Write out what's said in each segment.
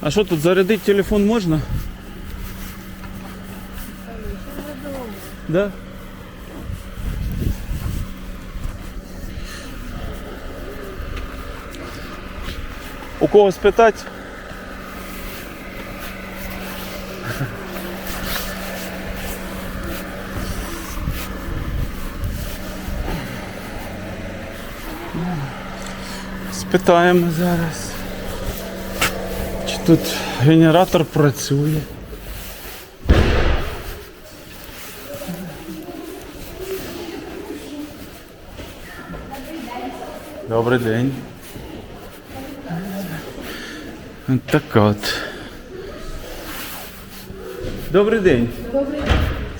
А що тут зарядити телефон можна? Да? У кого спитати? Спитаємо зараз. Тут генератор працює? Добрий день. От така от. Добрий день. Добрий день.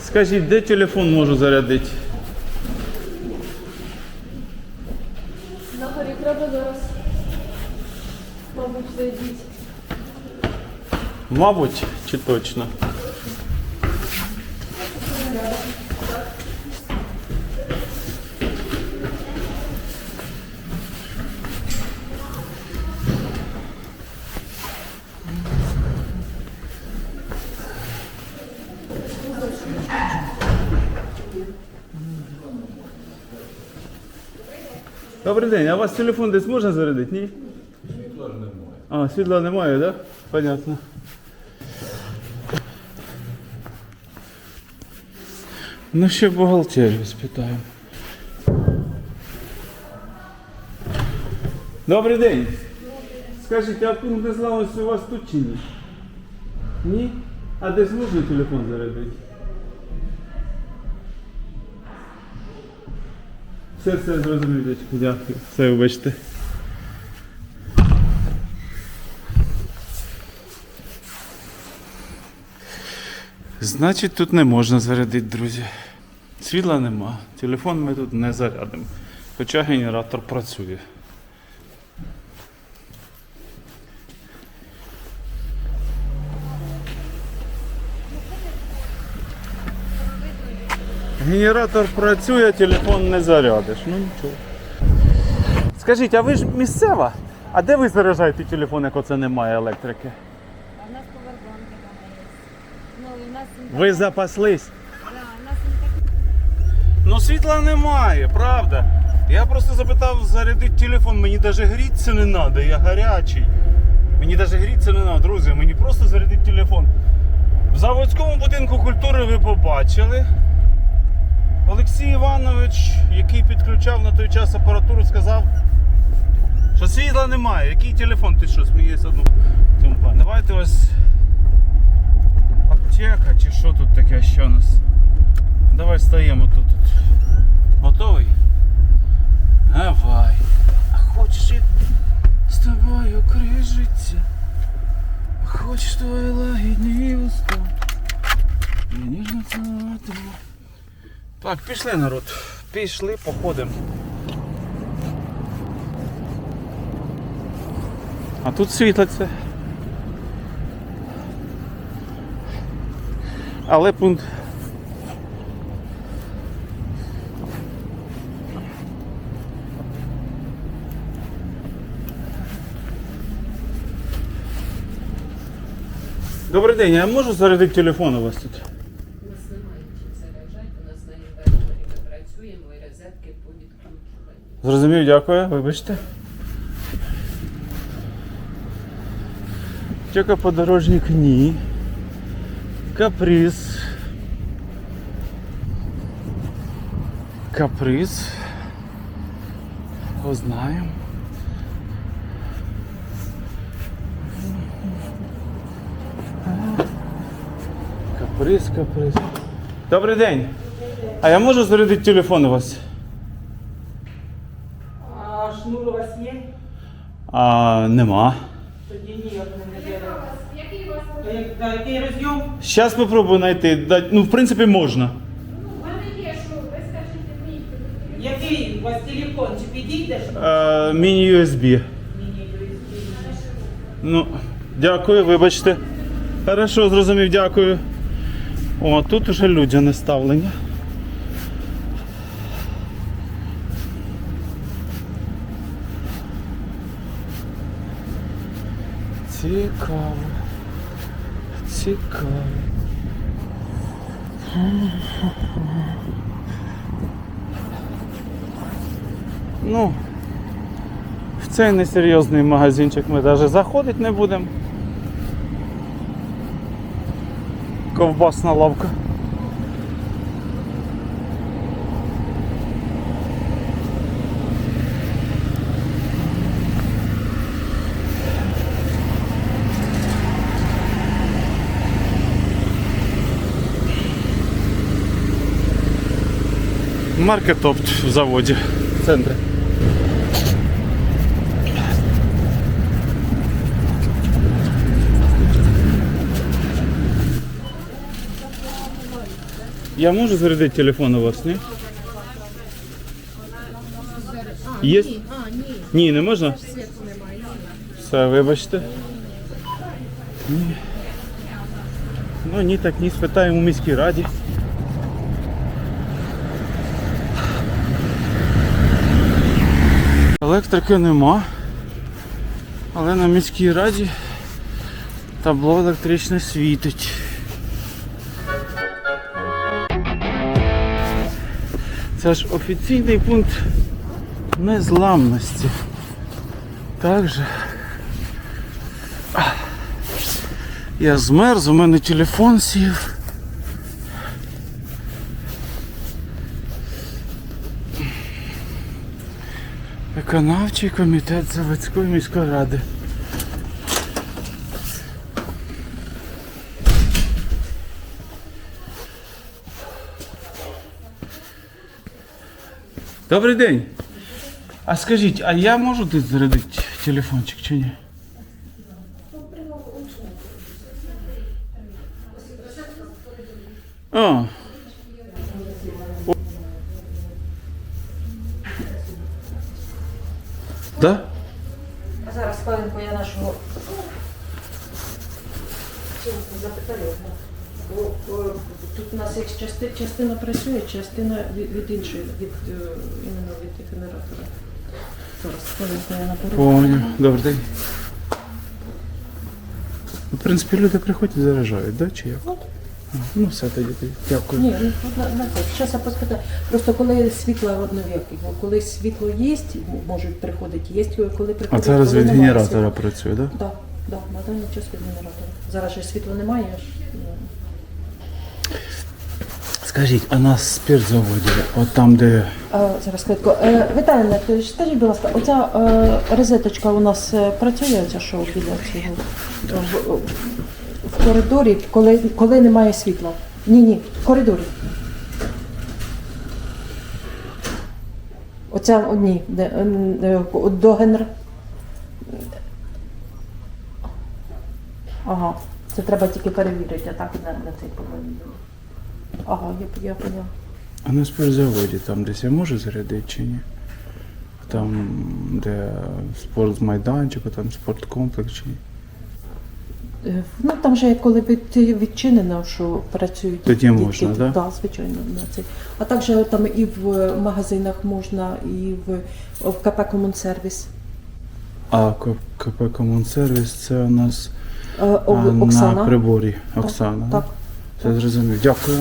Скажіть, де телефон можу зарядити? На горі треба зараз. Мабуть, зайдіть. Мабуть, чи точно? Добрий день, а у вас телефон десь можна зарядити? Ні? Світла немає. А, світла немає, так? Да? Понятно. Ну, ще бухгалтерію спитаємо. Добрий день. Скажіть, а пункт незламності у вас тут чи ні? Ні? А десь можна телефон зарядити? Все, все, зрозумів, дядько, дякую. Все, вибачте. Значить, тут не можна зарядити, друзі. Світла нема. Телефон ми тут не зарядимо. Хоча генератор працює. Генератор працює, телефон не зарядиш. Ну нічого. Скажіть, а ви ж місцева? А де ви заряджаєте телефон, як оце немає електрики? А в нас повербанки там є. Ну, і в нас. Ви запаслись? Да, у нас інтернет. Ну світла немає, правда. Я просто запитав зарядити телефон, мені навіть грітися не треба, я гарячий. Мені навіть грітися не треба, друзі, мені просто зарядити телефон. В заводському будинку культури ви побачили. Олексій Іванович, який підключав на той час апаратуру, сказав, що світла немає. Який телефон? Ти що смієшся в? Давайте ось аптека чи що тут таке що у нас? Давай стаємо тут. Так, пішли народ. Пішли, походимо. А тут світлиться. Але пункт Добрий день, я можу зарядити телефон у вас тут? Зрозумів, дякую, вибачте. Чека подорожник ні. Каприз. Каприз. Узнаємо. Каприз, каприз. Добрий день. А я можу зарядити телефон у вас? А шнур у вас є? А, нема. Тоді ніяк не забере. Який вас? Який розйом? Зараз спробую знайти. Ну, в принципі, можна. Який у вас телефон? Чи підійдеш? Е, Міні-USB. Ні, ні, Ну, дякую, вибачте. Хорошо, зрозумів, дякую. О, тут уже людяне ставлення. Ці Цікаво. Цікаво. Ну, в цей несерйозний магазинчик ми навіть заходити не будемо. Ковбасна лавка. Маркетопт в заводі в центрі. Я можу зарядити телефон у вас, ні? Є? Ні, не можна? Все, вибачте. Ні. Ну ні, так ні, спитаємо у міській раді. Електрики нема. Але на міській раді табло електричне світить. Це ж офіційний пункт незламності. Так же. Я змерз, у мене телефон сів. Виконавчий комітет заводської міської ради. Добрий день. А скажіть, а я можу тут зарядити телефончик чи ні? О. Да? А зараз хвилинку я нашого запитаю. Бо, о, Тут у нас є частина, частина працює, частина від, від іншої, від е, іменно від генератора. Зараз хвилинку я наберу. Понял. Добрий день. Ну, В принципі, люди приходять і заряджають, да? Чи як? Ну, все тоді. тоді. Дякую. Ні, ну на, на це. Зараз я поспитаю. Просто коли світло ну, як, коли світло є, можуть приходити, є, коли А приходить. зараз коли від немає генератора світла. працює, так? Да? Так, да, да, на даний час від генератора. Зараз же світла немає. я ж, ну, Скажіть, а на спиртзаводі, от там, де. А, зараз хвилинку. Е, Віталіна, то скажіть, будь ласка, оця е, розеточка у нас е, працює, оця що біля цього в коридорі, коли, коли немає світла? Ні, ні, в коридорі. Оця о, ні, де, е, е, до генер... Ага, це треба тільки перевірити, а так на, на цей повинен. Ага, я, я. А на спиртзаводі там десь я можу зарядити чи ні? Там, де спортмайданчик, а там спорткомплекс чи ні? Е, Ну там вже коли від- відчинено, що працюють Тоді дітки, можна, да? Так, звичайно, на це. А також там і в магазинах можна, і в, в КП Комунсервіс. А К- КП Комунсервіс це у нас Е, а, О- на Оксана. приборі. Оксана. да? Так. Все зрозумів. Дякую.